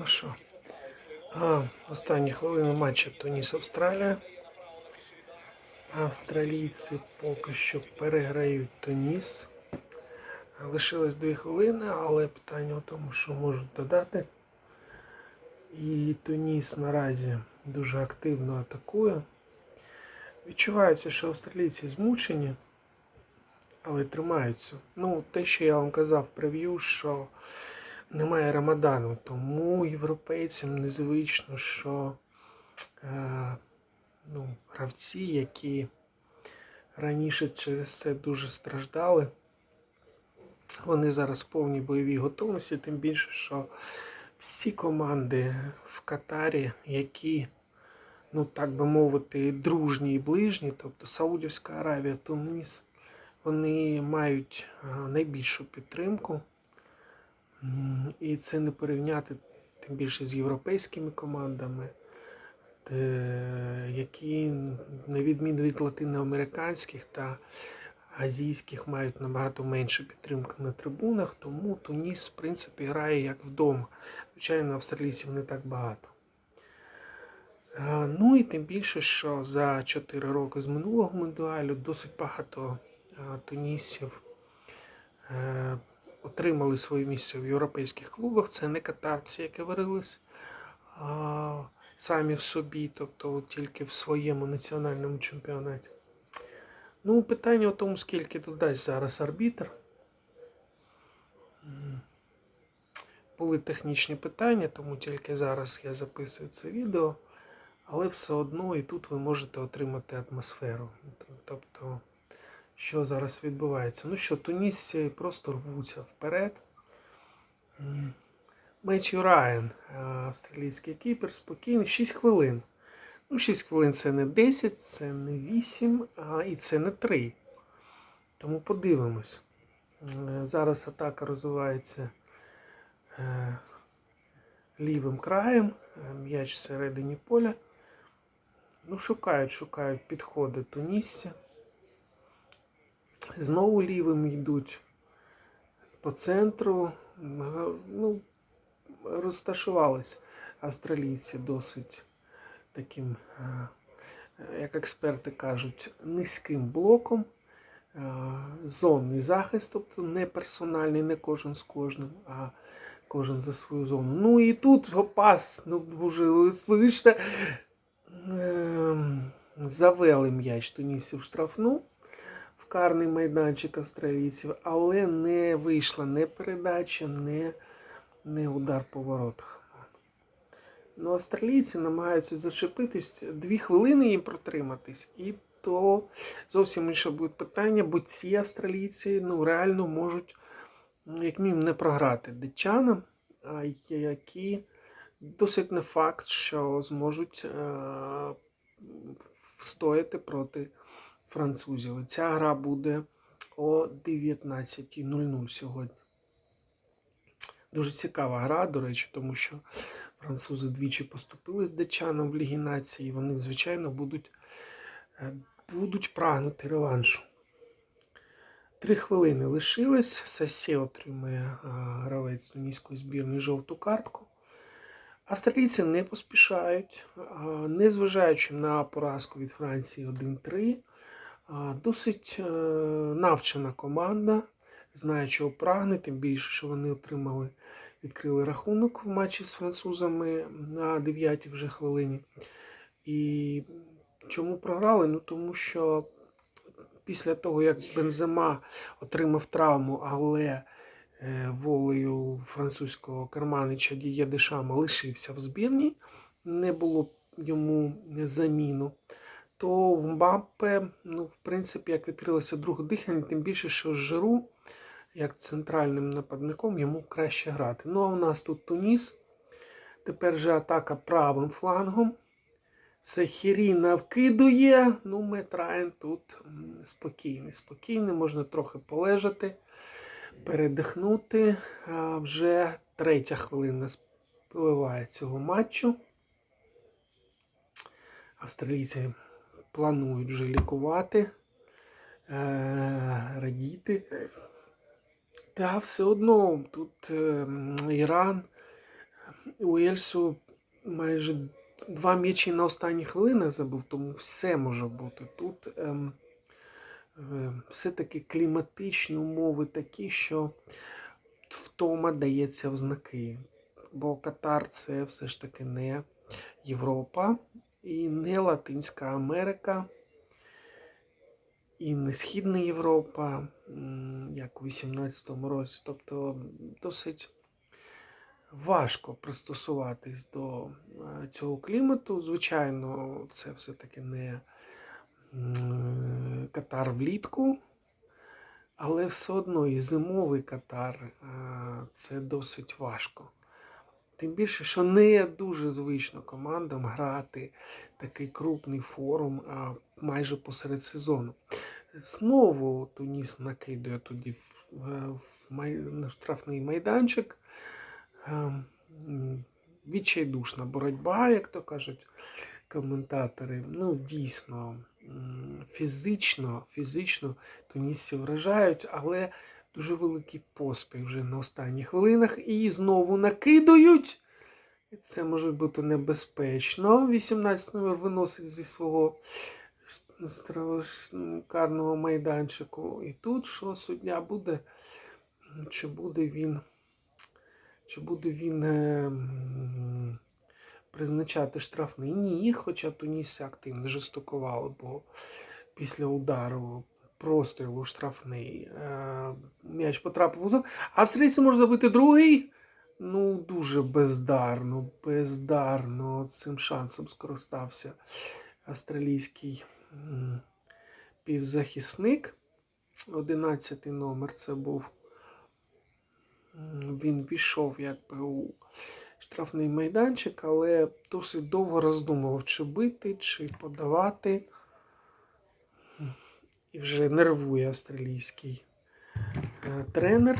Ну що? Останні хвилини матчу Туніс Австралія. Австралійці поки що переграють Туніс. Лишилось дві хвилини, але питання в тому, що можуть додати. І Туніс наразі дуже активно атакує. Відчувається, що австралійці змучені, але тримаються. Ну, те, що я вам казав прев'ю, що немає Рамадану, тому європейцям незвично, що е, ну, гравці, які раніше через це дуже страждали, вони зараз в повній бойовій готовності, тим більше, що всі команди в Катарі, які, ну так би мовити, дружні і ближні, тобто Саудівська Аравія, Туніс, вони мають е, найбільшу підтримку. І це не порівняти тим більше з європейськими командами, які, на відміну від латиноамериканських та азійських, мають набагато меншу підтримку на трибунах, тому Туніс, в принципі, грає як вдома. Звичайно, австралійців не так багато. Ну і тим більше, що за 4 роки з минулого мундіалю досить багато тунісів е, отримали своє місце в європейських клубах. Це не катарці, які варились самі в собі, тобто тільки в своєму національному чемпіонаті. Ну, питання в тому, скільки додасть зараз арбітр. Були технічні питання, тому тільки зараз я записую це відео. Але все одно і тут ви можете отримати атмосферу. Тобто, що зараз відбувається? Ну що, тунісці просто рвуться вперед. М. Меттью Райан, е, австралійський кіпер, спокійний, 6 хвилин. Ну, 6 хвилин це не 10, це не 8, а і це не 3. Тому подивимось. Е, Зараз атака розвивається е, лівим краєм, м'яч всередині поля. Ну, шукають, шукають підходи тунісці. Знову лівим йдуть по центру. Ну, розташувались австралійці досить таким, е, як експерти кажуть, низьким блоком. Е, Зонний захист, тобто не персональний, не кожен з кожним, а кожен за свою зону. Ну і тут пас, ну вже вийшли, завели м'яч Тунісів штрафну в карний майданчик австралійців, але не вийшла не передача, не, не удар по воротах. Ну, австралійці намагаються зачепитись, дві хвилини їм протриматись, і то зовсім інше буде питання, бо ці австралійці ну, реально можуть, ну, як мінімум, не програти датчанам, а які досить не факт, що зможуть е- встояти проти французів. Ця гра буде о 19.00 сьогодні. Дуже цікава гра, до речі, тому що французи двічі поступили з датчаном в Лігі Нації, і вони, звичайно, будуть, е, будуть прагнути реваншу. Три хвилини лишилось. Сасі отримує а, гравець тунійської збірної жовту картку. Австралійці не поспішають, незважаючи на поразку від Франції 1-3. Досить е, навчена команда, знає, чого прагне, тим більше, що вони отримали, відкрили рахунок в матчі з французами на 9 вже хвилині. І чому програли? Ну тому що після того, як Бензема отримав травму, але е, волею французького керманича Діє Дешама лишився в збірні, не було йому заміну. То в Мбаппе, ну, в принципі, як відкрилося друге дихання, тим більше, що Жиру, як центральним нападником, йому краще грати. Ну, а у нас тут Туніс. Тепер же атака правим флангом. Сахірі навкидує. Ну, Метраєн тут спокійний. Спокійний, можна трохи полежати, передихнути. А вже третя хвилина спливає цього матчу. Австралійці планують вже лікувати, е- радіти. Та все одно тут е, Іран Уельсу майже два м'ячі на останні хвилини забив, тому все може бути. Тут ем, е, все-таки кліматичні умови такі, що втома дається в знаки. Бо Катар це все ж таки не Європа і не Латинська Америка, і не Східна Європа, як у 18-му році. Тобто досить важко пристосуватись до е, цього клімату. Звичайно, це все-таки не Катар влітку, але все одно і зимовий Катар е, це досить важко. Тим більше, що не дуже звично командам грати такий крупний форум а, майже посеред сезону. Знову Туніс накидує тоді в, в, в май, на штрафний майданчик. Ем, Відчайдушна боротьба, як то кажуть коментатори. Ну, дійсно, фізично, фізично тунісці вражають, але дуже великий поспіх вже на останніх хвилинах. І знову накидують. І це може бути небезпечно. 18 номер виносить зі свого карного майданчику. І тут що суддя буде? Чи буде він? Чи буде він е, призначати штрафний? Ні, хоча Тунісі активно жестокували, бо після удару прострілу штрафний е, м'яч потрапив у зону. Австрійці може забити другий. Ну, дуже бездарно, бездарно цим шансом скористався австралійський півзахисник. 11 номер це був. Він війшов якби у штрафний майданчик, але досить довго роздумував, чи бити, чи подавати. І вже нервує австралійський е, тренер.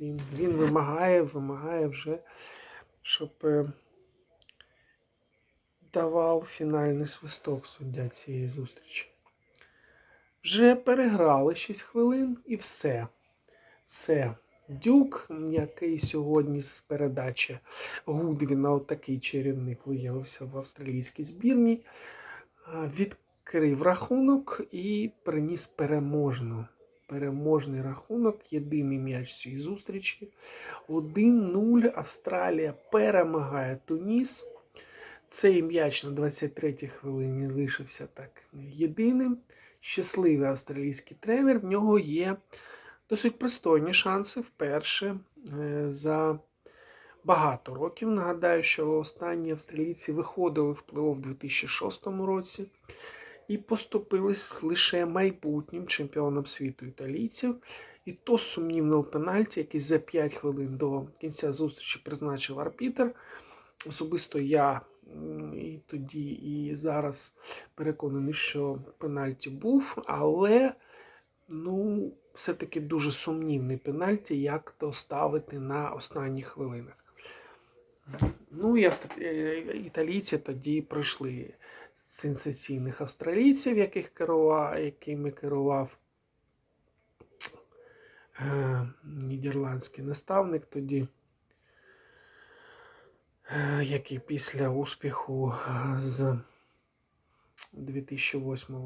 Він, він вимагає, вимагає вже, щоб е, давав фінальний свисток суддя цієї зустрічі. Вже переграли 6 хвилин і все. Все. Дюк, який сьогодні з передачі Гудвіна, отакий чарівник виявився в австралійській збірні, а, відкрив рахунок і приніс переможну. Переможний рахунок, єдиний м'яч цієї зустрічі. 1-0 Австралія перемагає Туніс. Цей м'яч на 23-й хвилині лишився так єдиним. Щасливий австралійський тренер. В нього є досить пристойні шанси вперше е, за багато років. Нагадаю, що останні австралійці виходили в плей-офф у 2006 році і поступились лише майбутнім чемпіоном світу італійців. І то з сумнівного пенальті, який за 5 хвилин до кінця зустрічі призначив арбітр. Особисто я і тоді, і зараз переконаний, що пенальті був, але ну, все-таки дуже сумнівний пенальті, як то ставити на останніх хвилинах. Ну, австр- е, італійці тоді пройшли сенсаційних австралійців, яких керував, якими керував е, нідерландський наставник тоді, е, який після успіху е, з 2008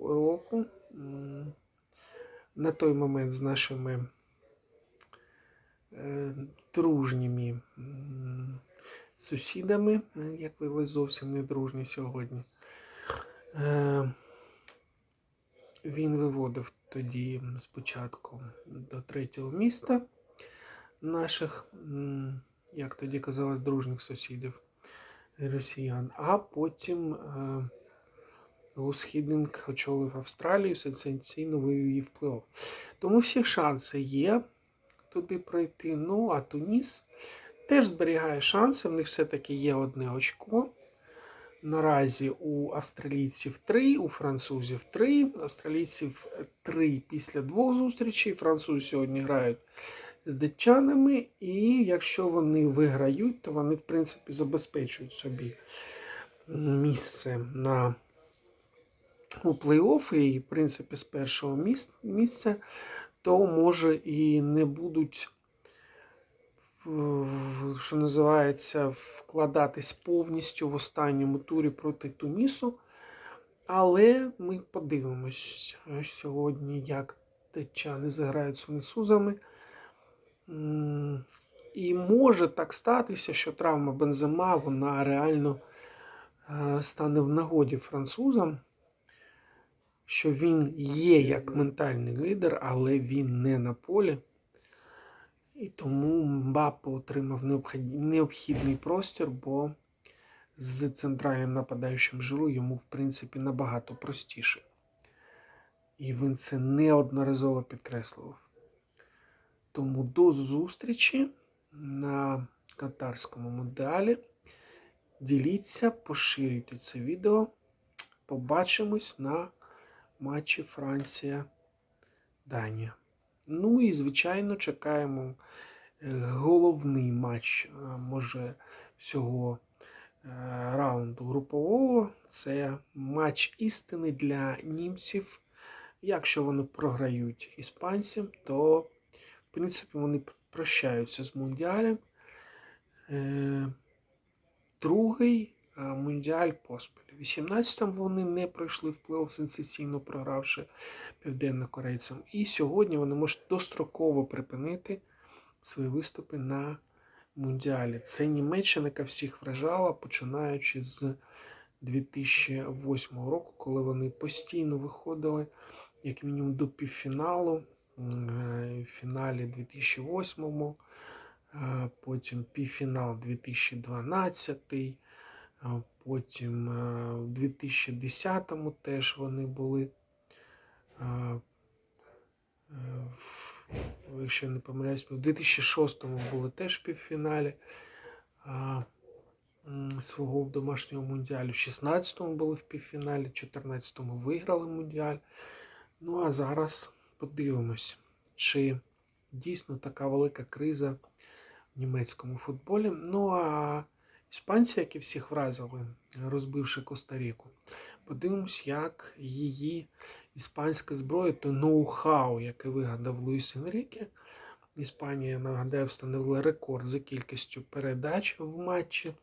року, на той момент з нашими е, дружніми сусідами, як виявилось, зовсім не дружні сьогодні. Е, Він виводив тоді спочатку до третього міста наших, як тоді казалось, дружніх сусідів росіян, а потім е, очолив Австралію, сенсаційно вивів її в плей-офф. Тому всі шанси є туди пройти. Ну, а Туніс теж зберігає шанси. В них все-таки є одне очко. Наразі у австралійців 3, у французів 3. Австралійців 3 після двох зустрічей. Французи сьогодні грають з датчанами, і якщо вони виграють, то вони, в принципі, забезпечують собі місце на у плей-офф, і, в принципі, з першого місця, то може і не будуть що називається, вкладатись повністю в останньому турі проти Тунісу. Але ми подивимось сьогодні, як течани зіграють з французами. І може так статися, що травма Бензема вона реально е, стане в нагоді французам, що він є як ментальний лідер, але він не на полі. І тому Мбаппе отримав необхідний простір, бо з центральним нападаючим Жиру йому, в принципі, набагато простіше. І він це неодноразово підкреслював. Тому до зустрічі на катарському мундіалі. Діліться, поширюйте це відео. Побачимось на матчі Франція-Данія. Ну і, звичайно, чекаємо е, головний матч, е, може, всього е, раунду групового. Це матч істини для німців. Якщо вони програють іспанцям, то, в принципі, вони прощаються з мундіалем. Другий мундіаль поспіль. У 18-му вони не пройшли вплив сенсаційно програвши південнокорейцям. І сьогодні вони можуть достроково припинити свої виступи на мундіалі. Це Німеччина, яка всіх вражала, починаючи з 2008 року, коли вони постійно виходили як мінімум до півфіналу. Е, В фіналі 2008 е, потім півфінал 2012, е, потім е, в 2010 теж вони були. е, Якщо я не помиляюсь, в 2006-му були теж в півфіналі свого домашнього мундіалю. В 16-му були в півфіналі, в 14-му виграли мундіаль. Ну а зараз подивимось, чи дійсно така велика криза в німецькому футболі. Ну а іспанці, які всіх вразили, розбивши Коста-Ріку, подивимось, як її іспанська зброя, то ноу-хау, яке вигадав Луїс Енріке. Іспанія, нагадаю, встановила рекорд за кількістю передач в матчі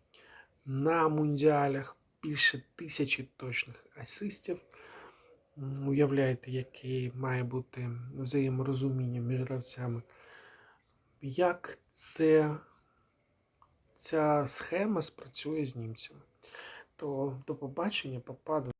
на мундіалях. Більше тисячі точних асистів. Уявляєте, яке має бути взаєморозуміння між гравцями. Як це, ця схема спрацює з німцями? То до побачення, попаду.